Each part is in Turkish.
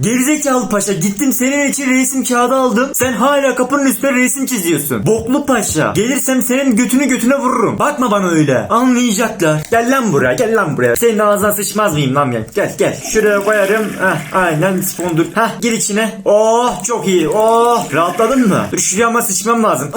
Gerizekalı paşa gittim senin için resim kağıdı aldım. Sen hala kapının üstüne resim çiziyorsun. Boklu paşa. Gelirsem senin götünü götüne vururum. Bakma bana öyle. Anlayacaklar. Gel lan buraya gel lan buraya. Senin ağzına sıçmaz mıyım lan gel. Gel gel. Şuraya koyarım. Heh aynen spondur. Heh gir içine. Oh çok iyi. Oh. Rahatladın mı? Dur şuraya ama sıçmam lazım.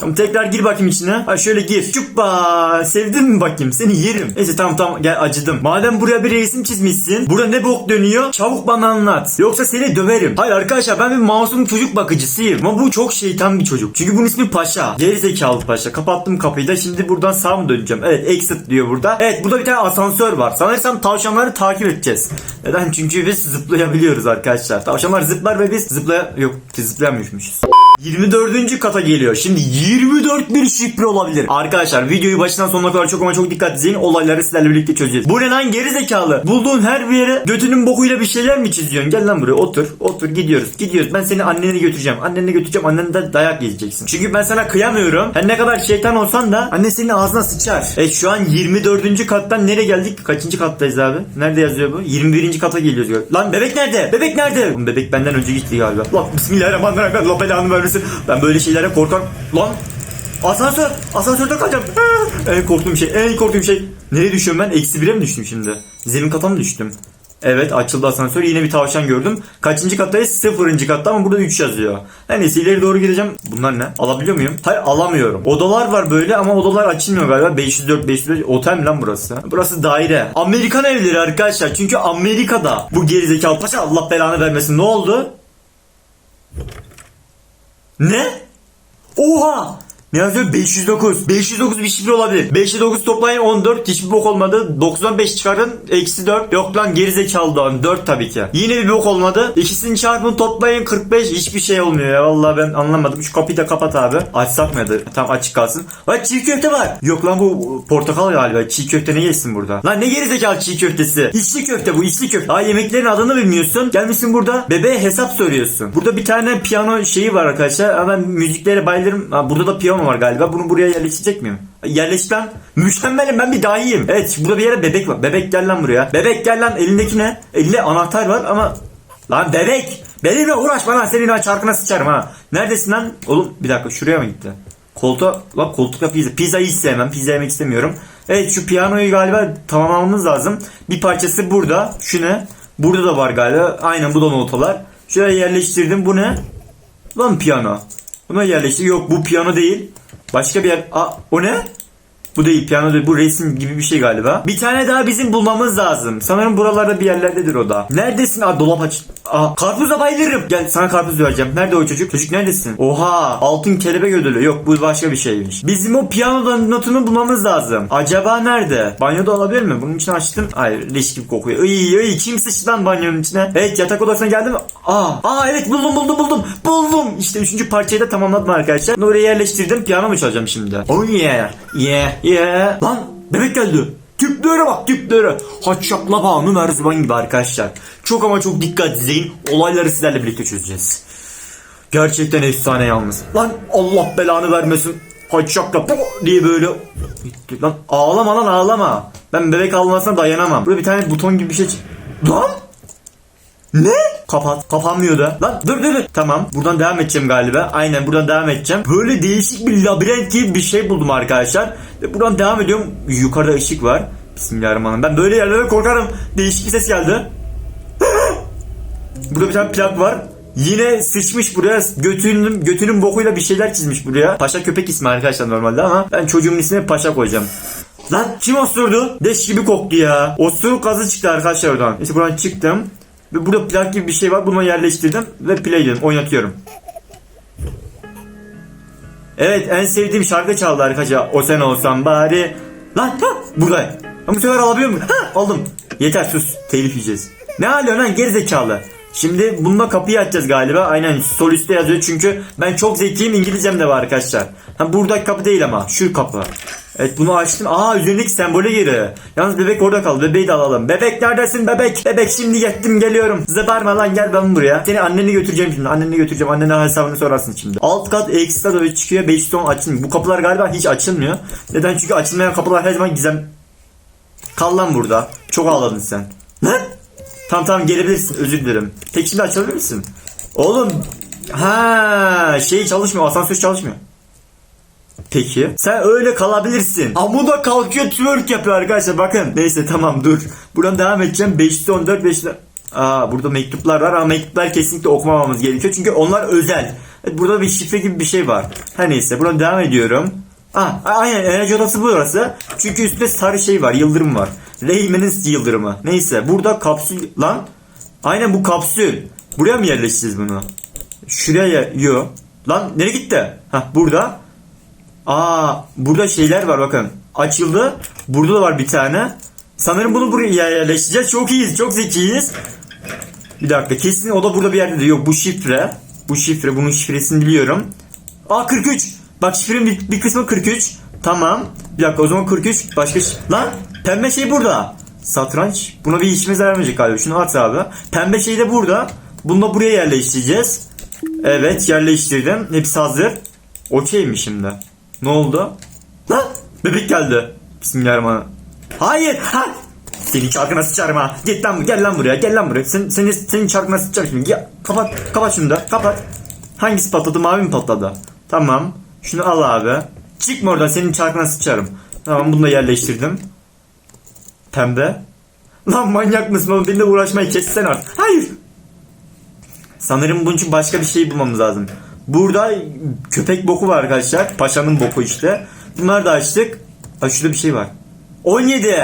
tamam tekrar gir bakayım içine. Ha şöyle gir. Çuppa. Sevdin mi bakayım? Seni yerim. Neyse tamam tamam gel acıdım. Madem buraya bir resim çizmişsin. Burada ne bok dönüyor? Çabuk bana anlat. Yoksa seni döverim. Hayır arkadaşlar ben bir masum çocuk bakıcısıyım. Ama bu çok şeytan bir çocuk. Çünkü bunun ismi Paşa. Gerizekalı Paşa. Kapattım kapıyı da şimdi buradan sağ mı döneceğim? Evet exit diyor burada. Evet burada bir tane asansör var. Sanırsam tavşanları takip edeceğiz. Neden? Çünkü biz zıplayabiliyoruz arkadaşlar. Tavşanlar zıplar ve biz zıplaya... Yok zıplayamıyormuşuz. 24. kata geliyor. Şimdi 24 bir şifre olabilir. Arkadaşlar videoyu başından sonuna kadar çok ama çok dikkat izleyin. Olayları sizlerle birlikte çözeceğiz. Bu ne lan geri zekalı? Bulduğun her bir yere götünün bokuyla bir şeyler mi çiziyorsun? Gel lan buraya otur. Otur gidiyoruz. Gidiyoruz. Ben seni annene götüreceğim. Annene götüreceğim. Annen de dayak yiyeceksin. Çünkü ben sana kıyamıyorum. Her ne kadar şeytan olsan da anne senin ağzına sıçar. Evet şu an 24. kattan nereye geldik? Kaçıncı kattayız abi? Nerede yazıyor bu? 21. kata geliyoruz. Lan bebek nerede? Bebek nerede? Bebek benden önce gitti galiba. Lan bismillahirrahmanirrahim. Allah belanı vermesin. Ben böyle şeylere korkarım. Lan Asansör! Asansörde kalacağım. Ah! En korktuğum şey, en korktuğum şey. Nereye düşüyorum ben? Eksi bire mi düştüm şimdi? Zemin kata mı düştüm? Evet açıldı asansör. Yine bir tavşan gördüm. Kaçıncı kattayız? Sıfırıncı katta ama burada 3 yazıyor. Her neyse ileri doğru gideceğim. Bunlar ne? Alabiliyor muyum? Hayır alamıyorum. Odalar var böyle ama odalar açılmıyor galiba. 504 505 otel mi lan burası? Burası daire. Amerikan evleri arkadaşlar. Çünkü Amerika'da bu gerizekalı paşa Allah belanı vermesin. Ne oldu? Ne? Oha! Yazıyor? 509. 509 bir şifre olabilir. 5'e 9 toplayın 14. Hiçbir bok olmadı. 9'dan 5 çıkarın. Eksi 4. Yok lan gerizekalı da 4 tabii ki. Yine bir bok olmadı. İkisini çarpın toplayın 45. Hiçbir şey olmuyor ya. Vallahi ben anlamadım. Şu kapıyı da kapat abi. Açsak mı ya da? Tam açık kalsın. Bak çiğ köfte var. Yok lan bu portakal galiba. Çiğ köfte ne yesin burada? Lan ne gerizekalı çiğ köftesi? İçli köfte bu içli köfte. Aa yemeklerin adını bilmiyorsun. Gelmişsin burada bebeğe hesap soruyorsun. Burada bir tane piyano şeyi var arkadaşlar. Ben müziklere bayılırım. Aa, burada da piyano var galiba. Bunu buraya yerleştirecek miyim? Yerleş lan. Mükemmelim ben bir dahiyim. Evet burada bir yere bebek var. Bebek gel lan buraya. Bebek gel lan elindeki ne? Elinde anahtar var ama Lan bebek! Benimle uğraşma lan senin ha çarkına sıçarım ha. Neredesin lan? Oğlum bir dakika şuraya mı gitti? Koltuğa, lan koltukta pizza. Pizzayı hiç sevmem. Pizza yemek istemiyorum. Evet şu piyanoyu galiba tamamlamamız lazım. Bir parçası burada. Şu ne? Burada da var galiba. Aynen bu da notalar. Şuraya yerleştirdim. Bu ne? Lan piyano. Buna yerleştir. Yok bu piyano değil. Başka bir yer. Aa, o ne? Bu değil piyano değil. Bu resim gibi bir şey galiba. Bir tane daha bizim bulmamız lazım. Sanırım buralarda bir yerlerdedir o da. Neredesin? Aa dolap aç. Aa karpuza bayılırım. Gel sana karpuz vereceğim. Nerede o çocuk? Çocuk neredesin? Oha altın kelebek ödülü. Yok bu başka bir şeymiş. Bizim o piyanodan notunu bulmamız lazım. Acaba nerede? Banyoda olabilir mi? Bunun için açtım. Hayır leş gibi kokuyor. Iy iy kim sıçtı lan banyonun içine? Evet yatak odasına geldim. Aa, aa evet buldum buldum buldum. Buldum. İşte üçüncü parçayı da tamamladım arkadaşlar. Bunu oraya yerleştirdim. Piyano mu çalacağım şimdi? Oh yeah. Yeah yeah. Lan bebek geldi. Tüplere bak tüplere. Haçşakla bağımlı merzuban gibi arkadaşlar. Çok ama çok dikkat izleyin. Olayları sizlerle birlikte çözeceğiz. Gerçekten efsane yalnız. Lan Allah belanı vermesin. Haçşakla diye böyle. Lan ağlama lan ağlama. Ben bebek ağlamasına dayanamam. Burada bir tane buton gibi bir şey. Lan! Ne? Kapat. Kapanmıyor da. Lan dur dur dur. Tamam. Buradan devam edeceğim galiba. Aynen buradan devam edeceğim. Böyle değişik bir labirent gibi bir şey buldum arkadaşlar. Buradan devam ediyorum. Yukarıda ışık var. Bismillahirrahmanirrahim. Ben böyle yerlere korkarım. Değişik bir ses geldi. Burada bir tane plak var. Yine sıçmış buraya götünün götünün bokuyla bir şeyler çizmiş buraya. Paşa köpek ismi arkadaşlar normalde ama ben çocuğumun ismini Paşa koyacağım. Lan kim osurdu? Leş gibi koktu ya. Osuruk gazı çıktı arkadaşlar oradan. İşte buradan çıktım. Ve burada plak gibi bir şey var. Bunu yerleştirdim ve play dedim. Oynatıyorum. Evet en sevdiğim şarkı çaldı arkadaşlar. O sen olsan bari. Lan ha, buradayım. Ama bu sefer alabiliyor muyum? Ha, aldım. Yeter sus. Telif yiyeceğiz. Ne alıyorsun lan gerizekalı? Şimdi bununla kapıyı açacağız galiba. Aynen sol üstte yazıyor çünkü ben çok zekiyim İngilizcem de var arkadaşlar. Ha buradaki kapı değil ama şu kapı. Evet bunu açtım. Aa üzerindeki sembole geri. Yalnız bebek orada kaldı. Bebeği de alalım. Bebek neredesin bebek? Bebek şimdi gittim geliyorum. Size bağırma lan gel ben buraya. Seni anneni götüreceğim şimdi. Anneni götüreceğim. Annene hesabını sorarsın şimdi. Alt kat ekstra da çıkıyor. 510 açılmıyor. Bu kapılar galiba hiç açılmıyor. Neden? Çünkü açılmayan kapılar her zaman gizem. Kal lan burada. Çok ağladın sen. Ne? Tamam tamam gelebilirsin özür dilerim. Tek şimdi açabilir misin? Oğlum ha şey çalışmıyor asansör çalışmıyor. Peki. Sen öyle kalabilirsin. Ama da kalkıyor twerk yapıyor arkadaşlar bakın. Neyse tamam dur. Buradan devam edeceğim. 514 500 Aa burada mektuplar var ama mektuplar kesinlikle okumamamız gerekiyor. Çünkü onlar özel. Evet, burada bir şifre gibi bir şey var. Her neyse buradan devam ediyorum. Aa, aynen enerji odası burası. Çünkü üstünde sarı şey var. Yıldırım var. Reymen'in yıldırımı. Neyse burada kapsül lan. Aynen bu kapsül. Buraya mı yerleştireceğiz bunu? Şuraya yo. Lan nereye gitti? Hah burada. Aa burada şeyler var bakın. Açıldı. Burada da var bir tane. Sanırım bunu buraya yerleştireceğiz. Çok iyiyiz. Çok zekiyiz. Bir dakika kesin o da burada bir yerde de yok. Bu şifre. Bu şifre. Bunun şifresini biliyorum. Aa 43. Bak şifrenin bir, bir kısmı 43. Tamam. Bir dakika o zaman 43. Başka Lan pembe şey burada. Satranç. Buna bir işimiz vermeyecek galiba. Şunu at abi. Pembe şey de burada. Bunu da buraya yerleştireceğiz. Evet yerleştirdim. Hepsi hazır. Okey mi şimdi? Ne oldu? Lan bebek geldi. Bismillahirrahmanirrahim. Hayır. Ha. Senin çarkına sıçarım ha. Git lan gel lan buraya. Gel lan buraya. Sen, seni, senin çarkına sıçarım şimdi. Ya, kapat. Kapat şunu da. Kapat. Hangisi patladı? Mavi mi patladı? Tamam. Şunu al abi. Çıkma oradan. Senin çarkına sıçarım. Tamam bunu da yerleştirdim. Pembe. Lan manyak mısın oğlum? Benimle uğraşmayı kessen artık. Hayır. Sanırım bunun için başka bir şey bulmamız lazım. Burada köpek boku var arkadaşlar. Paşanın boku işte. Bunları da açtık. Aa, şurada bir şey var. 17.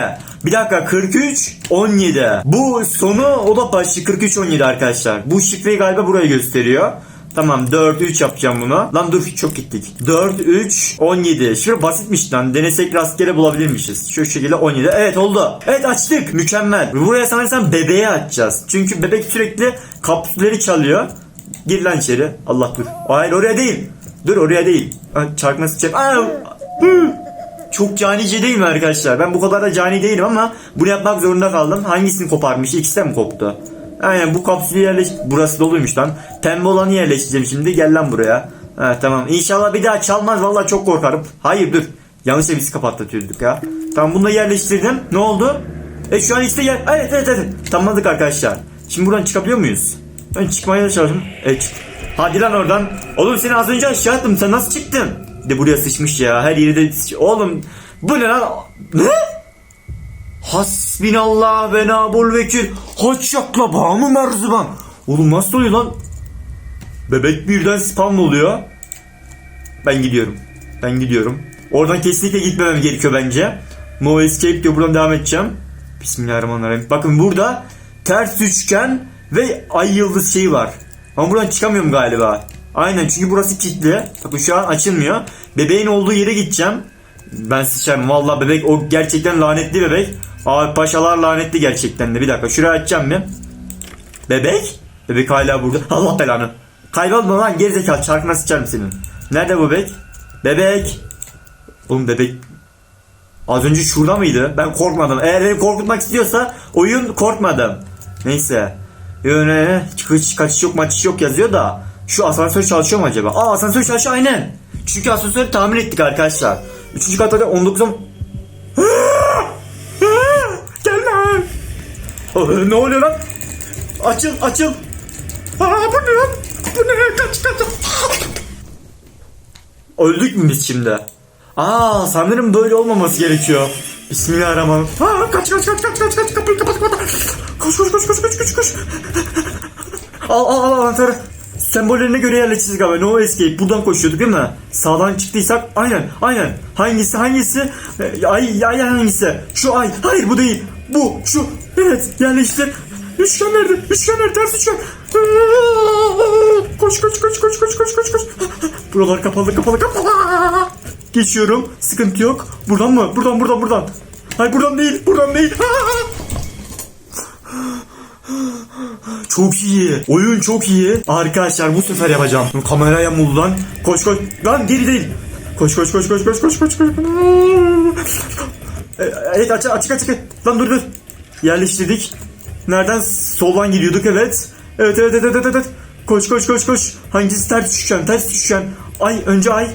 Bir dakika 43 17. Bu sonu o da başı 43 17 arkadaşlar. Bu şifreyi galiba buraya gösteriyor. Tamam 4 3 yapacağım bunu. Lan dur çok gittik. 4 3 17. Şifre basitmiş lan. Denesek rastgele bulabilirmişiz. Şu şekilde 17. Evet oldu. Evet açtık. Mükemmel. Buraya sanırsam bebeği açacağız. Çünkü bebek sürekli kapsülleri çalıyor. Gir lan içeri. Allah dur. Hayır oraya değil. Dur oraya değil. Aa, hı. Çok canice değil mi arkadaşlar? Ben bu kadar da cani değilim ama bunu yapmak zorunda kaldım. Hangisini koparmış? İkisi de mi koptu? Aynen bu kapsülü yerleş... Burası doluymuş lan. Pembe olanı yerleştireceğim şimdi. Gel lan buraya. Ha, tamam. İnşallah bir daha çalmaz. Vallahi çok korkarım. Hayır dur. Yanlışla biz kapatıyorduk ya. Tamam bunu da yerleştirdim. Ne oldu? E şu an işte yer... Evet evet evet. Tamamladık arkadaşlar. Şimdi buradan çıkabiliyor muyuz? Ben çıkmaya çalıştım. Evet çık. Hadi lan oradan. Oğlum seni az önce aşağı attım. Sen nasıl çıktın? De buraya sıçmış ya. Her yeri de sıç... Oğlum bu ne lan? Ne? Hasbinallah ve nabul vekil. Haç yakla bağımı merzuban. Oğlum nasıl oluyor lan? Bebek birden spam oluyor. Ben gidiyorum. Ben gidiyorum. Oradan kesinlikle gitmemem gerekiyor bence. No escape diyor buradan devam edeceğim. Bismillahirrahmanirrahim. Bakın burada ters üçgen ve ay yıldız şeyi var. Ama buradan çıkamıyorum galiba. Aynen çünkü burası kilitli. Bakın şu an açılmıyor. Bebeğin olduğu yere gideceğim. Ben sıçarım. Vallahi bebek o gerçekten lanetli bebek. Abi paşalar lanetli gerçekten de. Bir dakika şuraya açacağım bir. Bebek? Bebek hala burada. Allah belanı. Kaybolma lan gerizekalı çarkına sıçarım senin. Nerede bebek? Bebek. Oğlum bebek Az önce şurada mıydı? Ben korkmadım. Eğer beni korkutmak istiyorsa oyun korkmadım. Neyse. Yöne çıkış kaçış yok maçış yok yazıyor da şu asansör çalışıyor mu acaba? Aa asansör çalışıyor aynen. Çünkü asansörü tamir ettik arkadaşlar. Üçüncü katta 19 Gel lan. Aa, ne oluyor lan? Açıl açıl. Aa bu ne? Bu ne? Kaç kaç. Öldük mü biz şimdi? Aa sanırım böyle olmaması gerekiyor. Bismillahirrahmanirrahim. Aa kaç kaç kaç kaç kaç kaç kapıyı kapat kapat. Koş koş koş koş koş koş koş. al al al anahtarı. Sembollerine göre yerleşeceğiz galiba. No escape. Buradan koşuyorduk değil mi? Sağdan çıktıysak aynen aynen. Hangisi hangisi? Ee, Ay ay hangisi? Şu ay. Hayır bu değil. Bu şu. Evet yerleştir. Üçgen nerede? Üçgen nerede? Ters üçgen. Koş koş koş koş koş koş koş koş. Buralar kapalı kapalı kapalı. Geçiyorum. Sıkıntı yok. Buradan mı? Buradan buradan buradan. Hayır buradan değil. Buradan değil. Çok iyi. Oyun çok iyi. Arkadaşlar bu sefer yapacağım. Kameraya mul lan. Koş koş. Lan geri değil. Koş koş koş koş koş koş koş koş. E, Evet açık açık açık. Lan dur dur. Yerleştirdik. Nereden? Soldan giriyorduk evet. Evet evet evet evet evet. Koş koş koş koş. Hangisi ters üçgen? Ters üçgen. Ay önce ay.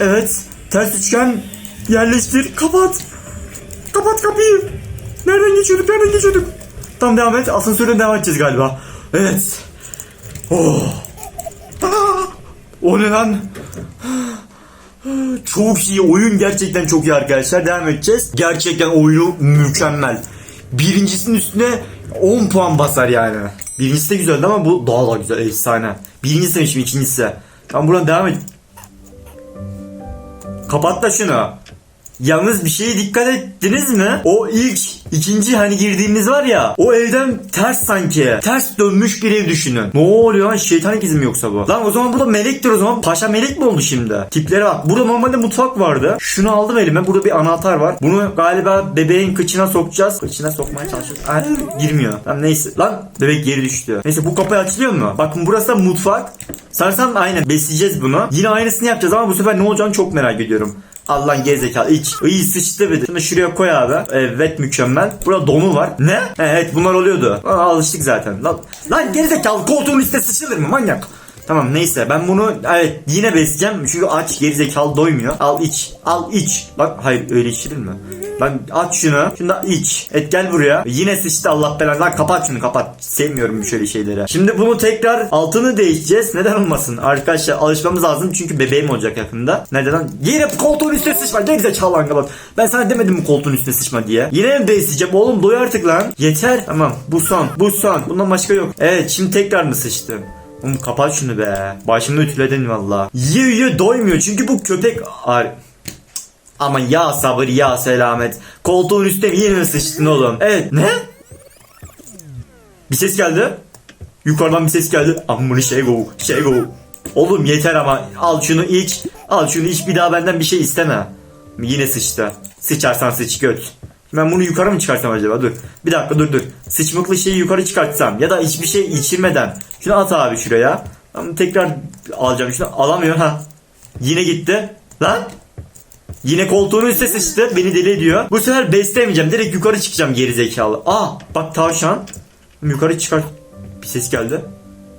Evet. Ters üçgen. Yerleştir. Kapat. Kapat kapıyı. Nereden geçiyorduk? Nereden geçiyorduk? Tamam devam et. Asansörden devam edeceğiz galiba. Evet. Oh. Ah! O ne lan? Çok iyi. Oyun gerçekten çok iyi arkadaşlar. Devam edeceğiz. Gerçekten oyunu mükemmel. Birincisinin üstüne 10 puan basar yani. Birincisi de güzeldi ama bu daha da güzel. Efsane. Birincisi demişim ikincisi. Tamam buradan devam et. Kapat da şunu. Yalnız bir şeye dikkat ettiniz mi? O ilk ikinci hani girdiğimiz var ya o evden ters sanki. Ters dönmüş bir ev düşünün. Ne oluyor lan şeytan ikizi mi yoksa bu? Lan o zaman burada melektir o zaman. Paşa melek mi oldu şimdi? Tiplere bak. Burada normalde mutfak vardı. Şunu aldım elime. Burada bir anahtar var. Bunu galiba bebeğin kıçına sokacağız. Kıçına sokmaya çalışıyoruz. Ay, girmiyor. Tamam neyse. Lan bebek geri düştü. Neyse bu kapı açılıyor mu? Bakın burası da mutfak. Sanırsam aynen besleyeceğiz bunu. Yine aynısını yapacağız ama bu sefer ne olacağını çok merak ediyorum. Allah'ın gerizekalı iç. İyi sıçtı bir de. Şunu şuraya koy abi. Evet mükemmel. Burada donu var. Ne? Evet bunlar oluyordu. Aa, alıştık zaten. Lan, lan gerizekalı koltuğun üstüne sıçılır mı manyak? Tamam neyse ben bunu evet yine besleyeceğim çünkü aç gerizekalı doymuyor. Al iç. Al iç. Bak hayır öyle içilir mi? Ben aç şunu. Da iç. Et gel buraya. Yine sıçtı Allah belanı. Lan kapat şunu kapat. Sevmiyorum şöyle şeyleri. Şimdi bunu tekrar altını değişeceğiz. Neden olmasın? Arkadaşlar alışmamız lazım çünkü bebeğim olacak yakında. Neden lan? Yine koltuğun üstüne sıçma. Gerizekalı lan kapat. Ben sana demedim mi koltuğun üstüne sıçma diye. Yine mi besleyeceğim oğlum doy artık lan. Yeter. Tamam bu son. Bu son. Bundan başka yok. Evet şimdi tekrar mı sıçtım? Oğlum kapat şunu be. Başımda ütüledin valla. Yiyor yiyor doymuyor çünkü bu köpek... Ar Ama ya sabır ya selamet. Koltuğun üstüne yine sıçtın oğlum? Evet ne? Bir ses geldi. Yukarıdan bir ses geldi. Ammını şey go şey go. Oğlum yeter ama al şunu iç. Al şunu iç bir daha benden bir şey isteme. Yine sıçtı. Sıçarsan sıç göt. Ben bunu yukarı mı çıkarsam acaba? Dur. Bir dakika dur dur. Sıçmıklı şeyi yukarı çıkartsam ya da hiçbir şey içirmeden. Şunu at abi şuraya. Ama tekrar alacağım şunu. Alamıyor ha. Yine gitti. Lan. Yine koltuğun üstüne sıçtı. Beni deli ediyor. Bu sefer beslemeyeceğim. Direkt yukarı çıkacağım geri zekalı. Aa bak tavşan. Yukarı çıkar. Bir ses geldi.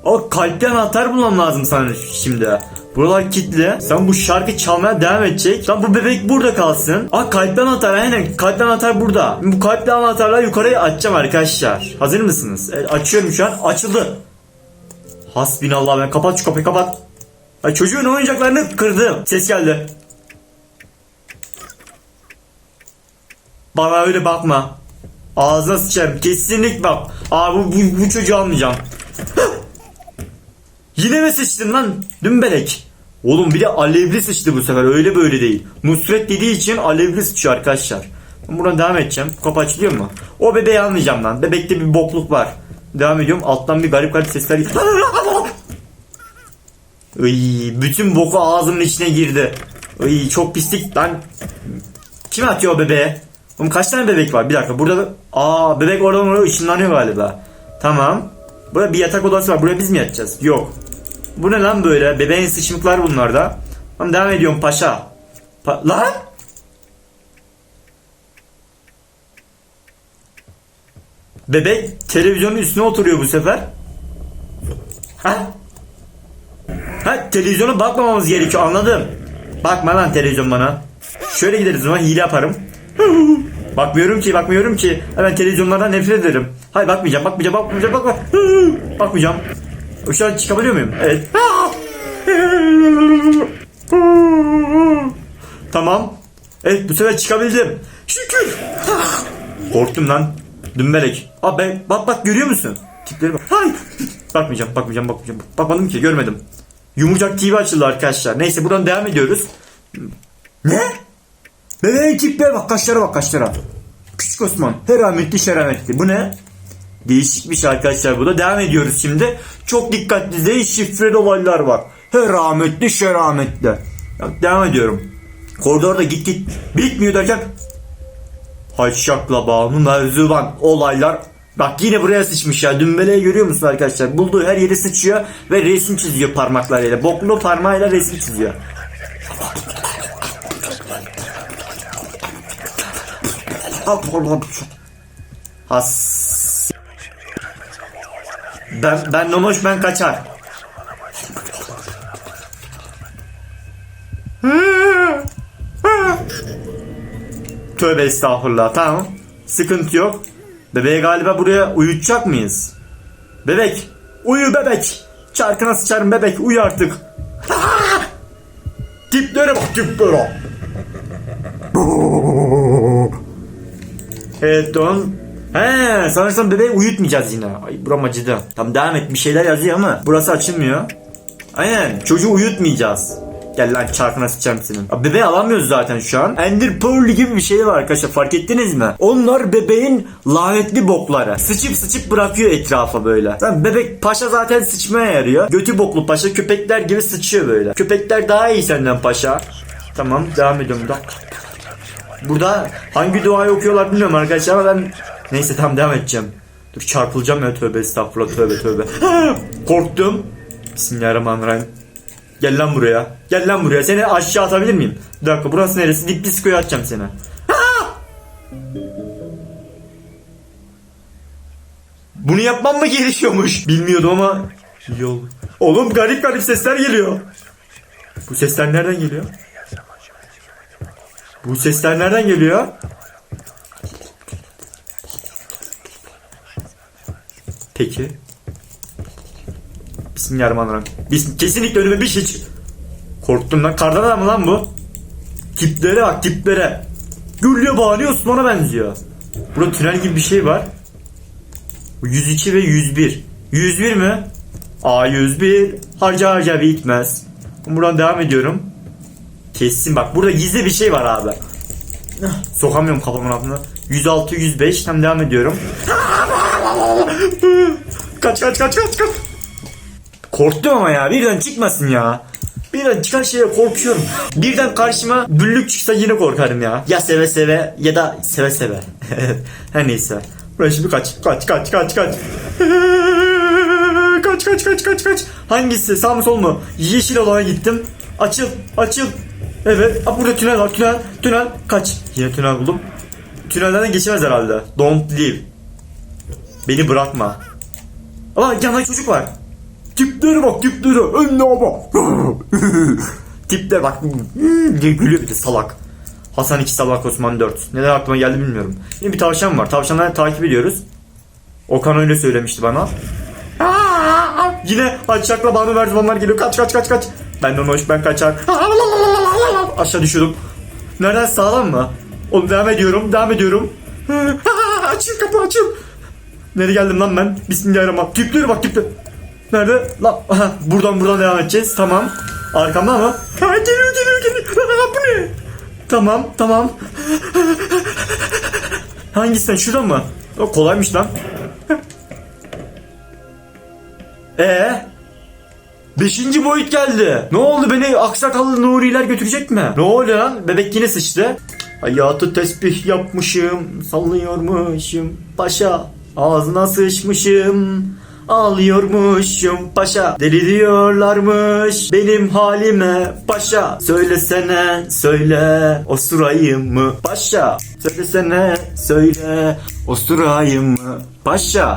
O kalpli anahtar bulmam lazım sana şimdi. Buralar kilitli. Sen bu şarkı çalmaya devam edecek. Lan bu bebek burada kalsın. Aa kalpli anahtar aynen. Kalpli anahtar burada. Bu kalpli anahtarla yukarıya açacağım arkadaşlar. Hazır mısınız? Evet, açıyorum şu an. Açıldı. Hasbinallah ben kapat şu kapıyı kapat. Ay çocuğun oyuncaklarını kırdım. Ses geldi. Bana öyle bakma. Ağzına sıçarım. Kesinlik bak. Abi bu, bu, bu çocuğu almayacağım. Yine mi sıçtın lan? Dümbelek. Oğlum bir de alevli sıçtı bu sefer. Öyle böyle değil. Nusret dediği için alevli sıçıyor arkadaşlar. Ben buradan devam edeceğim. Kapı açılıyor mu? O bebeği almayacağım lan. Bebekte bir bokluk var. Devam ediyorum. Alttan bir garip garip sesler. Iy, bütün boku ağzımın içine girdi. Iy, çok pislik lan. Kim atıyor o bebeğe? Oğlum kaç tane bebek var? Bir dakika burada da... Aa bebek oradan oraya ışınlanıyor galiba. Tamam. Burada bir yatak odası var. Buraya biz mi yatacağız? Yok. Bu ne lan böyle? Bebeğin sıçmıklar bunlarda. Tamam devam ediyorum paşa. Pa lan? Bebek televizyonun üstüne oturuyor bu sefer. Ha? Ha televizyona bakmamamız gerekiyor anladım. Bakma lan televizyon bana. Şöyle gideriz zaman hile yaparım. Bakmıyorum ki, bakmıyorum ki. Hemen televizyonlardan nefret ederim. Hayır bakmayacağım, bakmayacağım, bakmayacağım, bakma. Bakmayacağım. Şu an çıkabiliyor muyum? Evet. Tamam. Evet bu sefer çıkabildim. Şükür. Korktum lan. Dümbelek. Aa ben bak bak görüyor musun? Tipleri bak. Hayır. Bakmayacağım, bakmayacağım, bakmayacağım. Bakmadım ki, görmedim. Yumurcak TV açıldı arkadaşlar. Neyse buradan devam ediyoruz. Ne? Bebeğin tipleri bak kaşlara bak kaşlara. Küçük Osman. Herametli şerametli. Bu ne? Değişik bir şey arkadaşlar bu da. Devam ediyoruz şimdi. Çok dikkatli izleyin. Şifreli olaylar var. Herametli şerametli. Ya, devam ediyorum. Koridorda git git. Bitmiyor derken. Haşşakla Banu mevzuban olaylar. Bak yine buraya sıçmış ya. Dümbeleyi görüyor musun arkadaşlar? Bulduğu her yere sıçıyor ve resim çiziyor parmaklarıyla. Boklu parmağıyla resim çiziyor. Has. Ben ben nonoş ben kaçar. Tövbe estağfurullah tamam. Sıkıntı yok. Bebeği galiba buraya uyutacak mıyız? Bebek. Uyu bebek. Çarkına sıçarım bebek. Uyu artık. Tiplere bak tiplere. Evet don. He sanırsam bebeği uyutmayacağız yine. Ay buram acıdı. Tam devam et bir şeyler yazıyor ama burası açılmıyor. Aynen çocuğu uyutmayacağız. Gel lan çarkına sıçacağım senin. Abi bebeği alamıyoruz zaten şu an. Ender Pearl gibi bir şey var arkadaşlar fark ettiniz mi? Onlar bebeğin lanetli bokları. Sıçıp sıçıp bırakıyor etrafa böyle. Lan bebek paşa zaten sıçmaya yarıyor. Götü boklu paşa köpekler gibi sıçıyor böyle. Köpekler daha iyi senden paşa. Tamam devam ediyorum da. Burada hangi duayı okuyorlar bilmiyorum arkadaşlar ama ben neyse tamam devam edeceğim. Dur çarpılacağım ya tövbe estağfurullah tövbe tövbe. Korktum. Bismillahirrahmanirrahim. Gel lan buraya. Gel lan buraya. Seni aşağı atabilir miyim? Bir dakika burası neresi? Dip diskoya atacağım seni. Bunu yapmam mı gerekiyormuş? Bilmiyordum ama yol. Oğlum garip garip sesler geliyor. Bu sesler nereden geliyor? Bu sesler nereden geliyor? Peki. Bismillahirrahmanirrahim. Bis kesinlikle önüme bir şey çık. Korktum lan. Kardan adam lan bu? Tiplere bak tiplere. Gülle Bani Osman'a benziyor. Burada tünel gibi bir şey var. Bu 102 ve 101. 101 mi? A 101 harca harca bitmez. Buradan devam ediyorum. Kesin bak burada gizli bir şey var abi. Sokamıyorum kafamın altına. 106 105 tam devam ediyorum. Kaç kaç kaç kaç kaç. Korktum ama ya birden çıkmasın ya. Birden çıkan şeye korkuyorum. Birden karşıma büllük çıksa yine korkarım ya. Ya seve seve ya da seve seve. Her neyse. Buraya şimdi kaç. Kaç kaç kaç kaç. kaç kaç kaç kaç kaç. Hangisi sağ sol mu? Yeşil olana gittim. Açıl açıl. Evet. Aa, burada tünel var tünel. Tünel kaç. Yine tünel buldum. Tünelden geçemez herhalde. Don't leave. Beni bırakma. Aa yanında çocuk var. Tiplere bak tiplere. Önüne bak. Tiplere bak. Gülüyor bir de salak. Hasan 2 salak Osman 4. Neden aklıma geldi bilmiyorum. Yine bir tavşan var. Tavşanları takip ediyoruz. Okan öyle söylemişti bana. Yine açacakla bana merdivenler geliyor. Kaç kaç kaç kaç. Ben de hoş ben kaçar. Aşağı düşüyordum. Nereden sağlam mı? Oğlum devam ediyorum. Devam ediyorum. açıl kapı açıl. Nereye geldim lan ben? Bismillahirrahmanirrahim. Tiplere bak tiple. Nerede? Lan aha, buradan buradan devam edeceğiz. Tamam. Arkamda mı? Ha, geliyor geliyor geliyor. Bu ne? Tamam tamam. Hangisinden? Şuradan mı? O kolaymış lan. Ee? Beşinci boyut geldi. Ne oldu beni aksakallı Nuriler götürecek mi? Ne oluyor lan? Bebek yine sıçtı. Hayatı tesbih yapmışım, sallıyormuşum paşa. Ağzına sıçmışım, ağlıyormuşum paşa. Deli diyorlarmış benim halime paşa. Söylesene söyle osurayım mı paşa. Söylesene söyle osurayım mı paşa.